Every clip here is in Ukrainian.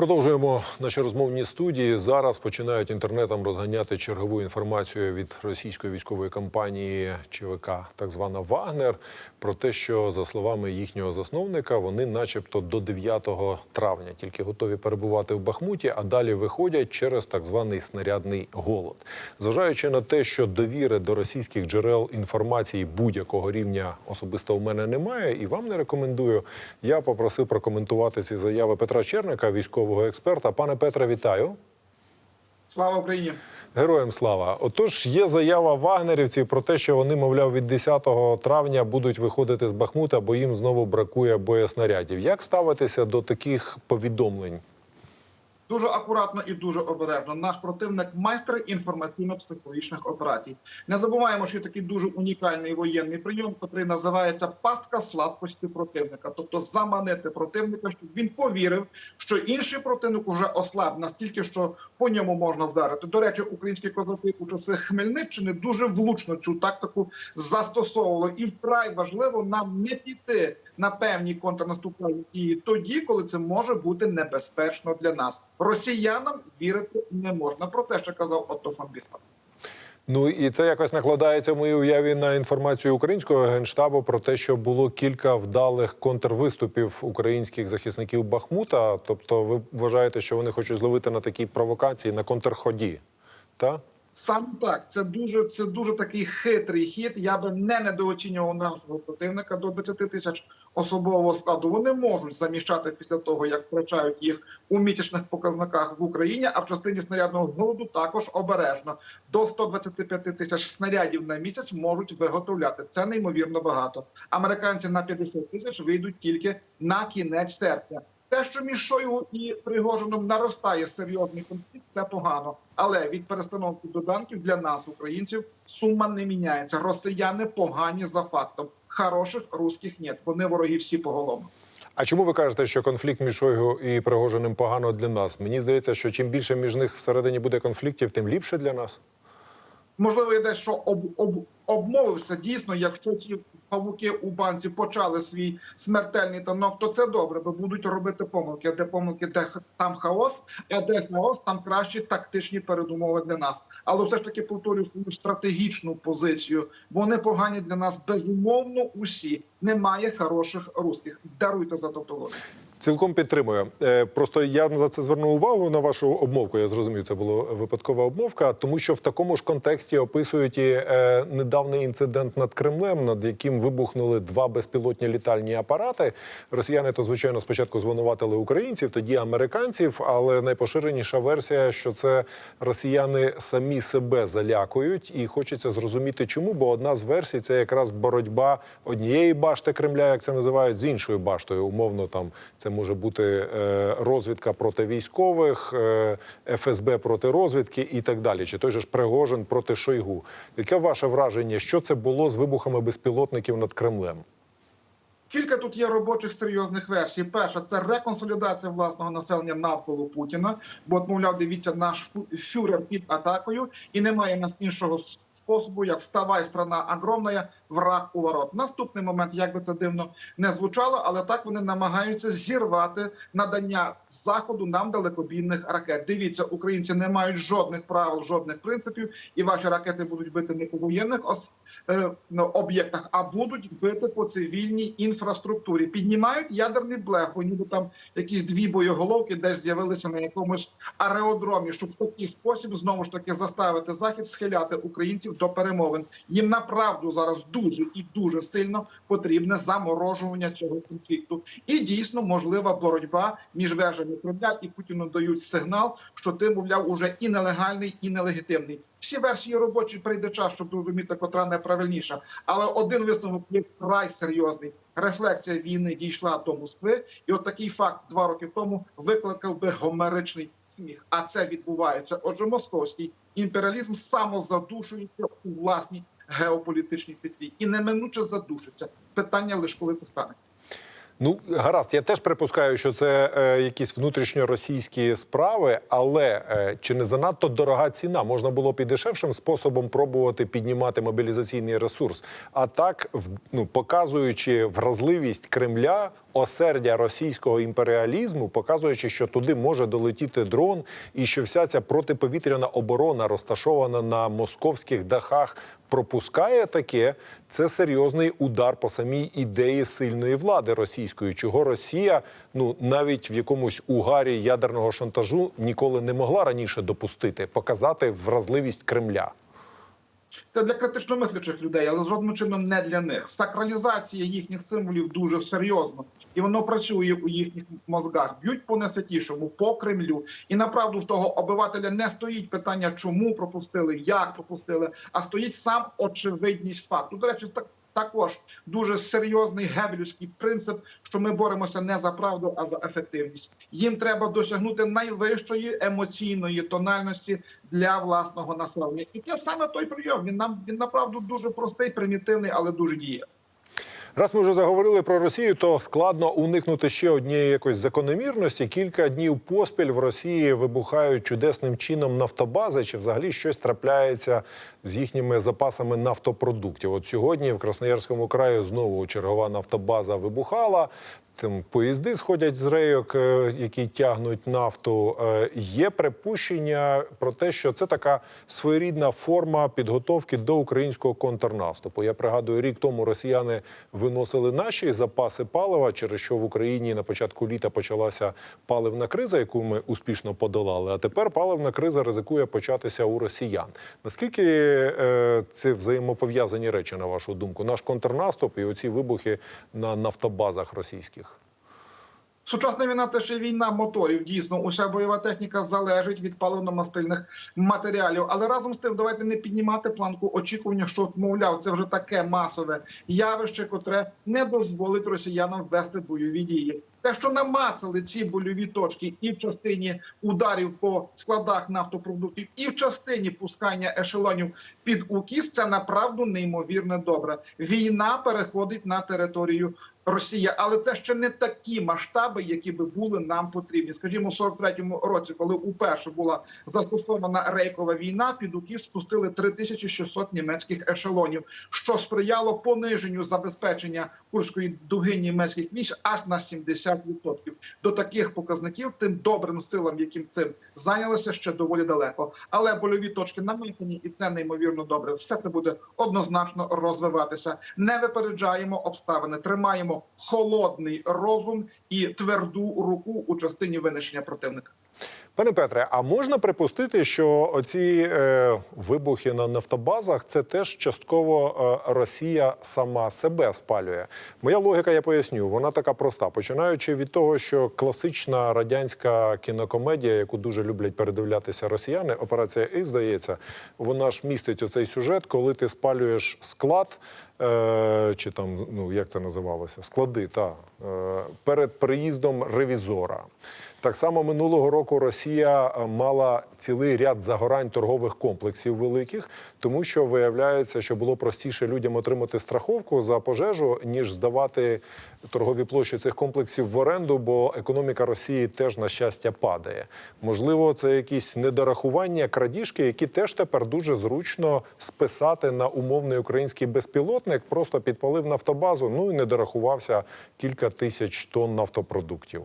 Продовжуємо наші розмовні студії. Зараз починають інтернетом розганяти чергову інформацію від російської військової компанії ЧВК, так звана Вагнер, про те, що за словами їхнього засновника, вони, начебто, до 9 травня тільки готові перебувати в Бахмуті, а далі виходять через так званий снарядний голод. Зважаючи на те, що довіри до російських джерел інформації будь-якого рівня особисто у мене немає, і вам не рекомендую. Я попросив прокоментувати ці заяви Петра Черника, військового експерта. Пане Петре, вітаю. Слава Україні! Героям слава. Отож, є заява вагнерівців про те, що вони, мовляв, від 10 травня будуть виходити з Бахмута, бо їм знову бракує боєснарядів. Як ставитися до таких повідомлень? Дуже акуратно і дуже обережно. Наш противник майстер інформаційно-психологічних операцій. Не забуваємо, що є такий дуже унікальний воєнний прийом, який називається пастка слабкості противника, тобто заманити противника, щоб він повірив, що інший противник уже ослаб настільки, що по ньому можна вдарити. До речі, українські козаки у часи Хмельниччини дуже влучно цю тактику застосовували, і вкрай важливо нам не піти на певні контрнаступальні дії тоді, коли це може бути небезпечно для нас. Росіянам вірити не можна. Про це ще казав Отто фон Бісмарк. Ну і це якось накладається в моїй уяві на інформацію українського генштабу про те, що було кілька вдалих контрвиступів українських захисників Бахмута. Тобто, ви вважаєте, що вони хочуть зловити на такій провокації на контрході? Та? Саме так, це дуже це дуже такий хитрий хід. Я би не недооцінював нашого противника до 20 тисяч особового складу. Вони можуть заміщати після того, як втрачають їх у місячних показниках в Україні. А в частині снарядного голоду також обережно до 125 тисяч снарядів на місяць можуть виготовляти. Це неймовірно багато. Американці на 50 тисяч вийдуть тільки на кінець серпня. Те, що між Шойгу і Пригожином наростає серйозний конфлікт, це погано. Але від перестановки доданків для нас, українців, сума не міняється. Росіяни погані за фактом. Хороших русських нет. Вони вороги всі поголовно. А чому ви кажете, що конфлікт між Шойгу і Пригожиним погано для нас? Мені здається, що чим більше між них всередині буде конфліктів, тим ліпше для нас. Можливо, я дещо об, об, обмовився. Дійсно, якщо ці павуки у банці почали свій смертельний танок, то це добре, бо будуть робити помилки. А Де помилки, де там хаос, а де хаос, там кращі тактичні передумови для нас. Але все ж таки повторюю свою стратегічну позицію. Вони погані для нас безумовно. Усі немає хороших русських. Даруйте за тавтологію. Цілком підтримую. Е, Просто я на це звернув увагу на вашу обмовку. Я зрозумів, це була випадкова обмовка, тому що в такому ж контексті описують і е, недавній інцидент над Кремлем, над яким вибухнули два безпілотні літальні апарати. Росіяни то звичайно спочатку звинуватили українців, тоді американців. Але найпоширеніша версія, що це росіяни самі себе залякують, і хочеться зрозуміти, чому. Бо одна з версій це якраз боротьба однієї башти Кремля, як це називають, з іншою баштою. Умовно, там це може бути е, розвідка проти військових, е, ФСБ проти розвідки і так далі. Чи той же ж Пригожин проти Шойгу. Яке ваше враження, що це було з вибухами безпілотників над Кремлем? Кілька тут є робочих серйозних версій. Перша це реконсолідація власного населення навколо Путіна. Бо мовляв, дивіться, наш фюрер під атакою, і немає нас іншого способу, як вставай, страна огромна, враг у ворот. Наступний момент, як би це дивно не звучало, але так вони намагаються зірвати надання заходу нам далекобійних ракет. Дивіться, українці не мають жодних правил, жодних принципів, і ваші ракети будуть бити не по воєнних е, ну, об'єктах, а будуть бити по цивільній інфраструктурі. Піднімають ядерний блеф, бо ніби там якісь дві боєголовки десь з'явилися на якомусь аеrodромі, щоб в такий спосіб знову ж таки заставити захід схиляти українців до перемовин. Їм направду зараз дуже і дуже сильно потрібне заморожування цього конфлікту. І дійсно можлива боротьба між вежами Кремля і Путіну дають сигнал, що ти, мовляв, уже і нелегальний, і нелегітимний. Всі версії робочі прийде час, щоб зрозуміти, котра найправильніша. Але один висновок є вкрай серйозний. Рефлексія війни дійшла до Москви, і от такий факт два роки тому викликав би гомеричний сміх. А це відбувається. Отже, московський імперіалізм самозадушується у власній геополітичній петлі і неминуче задушиться. Питання лише коли це стане. Ну, гаразд, я теж припускаю, що це е, якісь внутрішньоросійські справи, але е, чи не занадто дорога ціна? Можна було б і дешевшим способом пробувати піднімати мобілізаційний ресурс. А так, ну, показуючи вразливість Кремля осердя російського імперіалізму, показуючи, що туди може долетіти дрон, і що вся ця протиповітряна оборона розташована на московських дахах. Пропускає таке, це серйозний удар по самій ідеї сильної влади російської, чого Росія ну навіть в якомусь угарі ядерного шантажу ніколи не могла раніше допустити, показати вразливість Кремля. Це для критично мислячих людей, але жодним чином не для них. Сакралізація їхніх символів дуже серйозно, і воно працює у їхніх мозгах. Б'ють по несвятішому, по Кремлю. І направду в того обивателя не стоїть питання, чому пропустили, як пропустили, а стоїть сам очевидність факту. До речі, так. Також дуже серйозний гебелівський принцип, що ми боремося не за правду, а за ефективність. Їм треба досягнути найвищої емоційної тональності для власного населення, і це саме той прийом. Він нам він направду дуже простий, примітивний, але дуже діє. Раз ми вже заговорили про Росію, то складно уникнути ще однієї якоїсь закономірності. Кілька днів поспіль в Росії вибухають чудесним чином нафтобази, чи взагалі щось трапляється з їхніми запасами нафтопродуктів. От сьогодні в Красноярському краї знову чергова нафтобаза вибухала. Там поїзди сходять з рейок, е, які тягнуть нафту. Е, Є припущення про те, що це така своєрідна форма підготовки до українського контрнаступу. Я пригадую, рік тому росіяни виносили наші запаси палива, через що в Україні на початку літа почалася паливна криза, яку ми успішно подолали. А тепер паливна криза ризикує початися у росіян. Наскільки е, це взаємопов'язані речі, на вашу думку? Наш контрнаступ і оці вибухи на нафтобазах російських? Сучасна війна це ще війна моторів. Дійсно, уся бойова техніка залежить від паливно-мастильних матеріалів. Але разом з тим, давайте не піднімати планку очікування, що мовляв, це вже таке масове явище, котре не дозволить росіянам ввести бойові дії. Те, що намацали ці больові точки, і в частині ударів по складах нафтопродуктів, і в частині пускання ешелонів під укіс, це направду неймовірно добре. Війна переходить на територію Росія, але це ще не такі масштаби, які би були нам потрібні. Скажімо, у 43-му році, коли уперше була застосована рейкова війна, під укіс спустили 3600 німецьких ешелонів, що сприяло пониженню забезпечення курської дуги німецьких військ аж на 70%. До таких показників тим добрим силам, яким цим зайнялися, ще доволі далеко. Але больові точки намацані, і це неймовірно добре. Все це буде однозначно розвиватися. Не випереджаємо обставини, тримаємо холодний розум і тверду руку у частині винищення противника. Пане Петре, а можна припустити, що оці е, вибухи на нафтобазах це теж частково е, Росія сама себе спалює? Моя логіка, я поясню, вона така проста. Починаючи від того, що класична радянська кінокомедія, яку дуже люблять передивлятися росіяни, операція І, здається, вона ж містить оцей сюжет, коли ти спалюєш склад. Е, чи там ну як це називалося? Склади та е, перед приїздом ревізора. Так само минулого року Росія е, мала цілий ряд загорань торгових комплексів великих, тому що виявляється, що було простіше людям отримати страховку за пожежу, ніж здавати торгові площі цих комплексів в оренду, бо економіка Росії теж на щастя падає. Можливо, це якісь недорахування, крадіжки, які теж тепер дуже зручно списати на умовний український безпілотник, просто підпалив нафтобазу, ну і не дорахувався кілька тисяч тонн нафтопродуктів.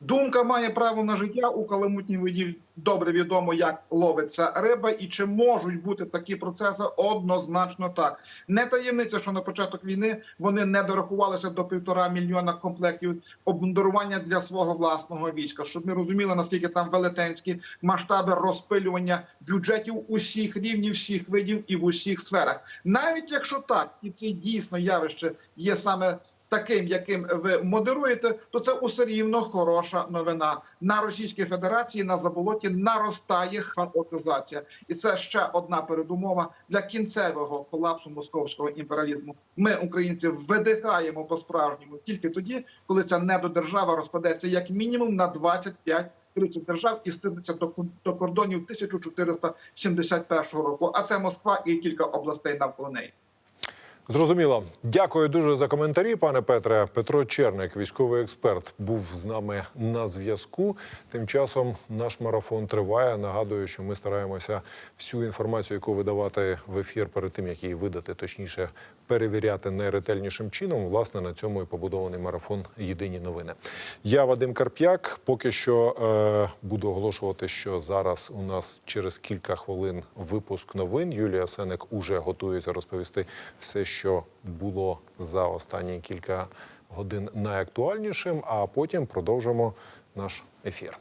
Думка має право на життя у каламутній воді. Добре відомо, як ловиться риба, і чи можуть бути такі процеси однозначно так. Не таємниця, що на початок війни вони не дорахувалися до півтора мільйона комплектів обмундирування для свого власного війська. Щоб ми розуміли, наскільки там велетенські масштаби розпилювання бюджетів усіх рівнів, всіх видів і в усіх сферах. Навіть якщо так, і це дійсно явище є саме таким, яким ви модеруєте, то це усе рівно хороша новина. На Російській Федерації на заболоті наростає хаотизація, і це ще одна передумова для кінцевого колапсу московського імперіалізму. Ми, українці, видихаємо по справжньому тільки тоді, коли ця недодержава розпадеться як мінімум на 25 30 держав і стигнеться до, до кордонів 1471 року. А це Москва і кілька областей навколо неї. Зрозуміло. Дякую дуже за коментарі, пане Петре. Петро Черник, військовий експерт, був з нами на зв'язку. Тим часом наш марафон триває. Нагадую, що ми стараємося всю інформацію, яку видавати в ефір перед тим, як її видати, точніше перевіряти найретельнішим чином. Власне, на цьому і побудований марафон Єдині новини. Я Вадим Карп'як. Поки що е, буду оголошувати, що зараз у нас через кілька хвилин випуск новин. Юлія Сенек уже готується розповісти все, що було за останні кілька годин найактуальнішим. А потім продовжимо наш ефір.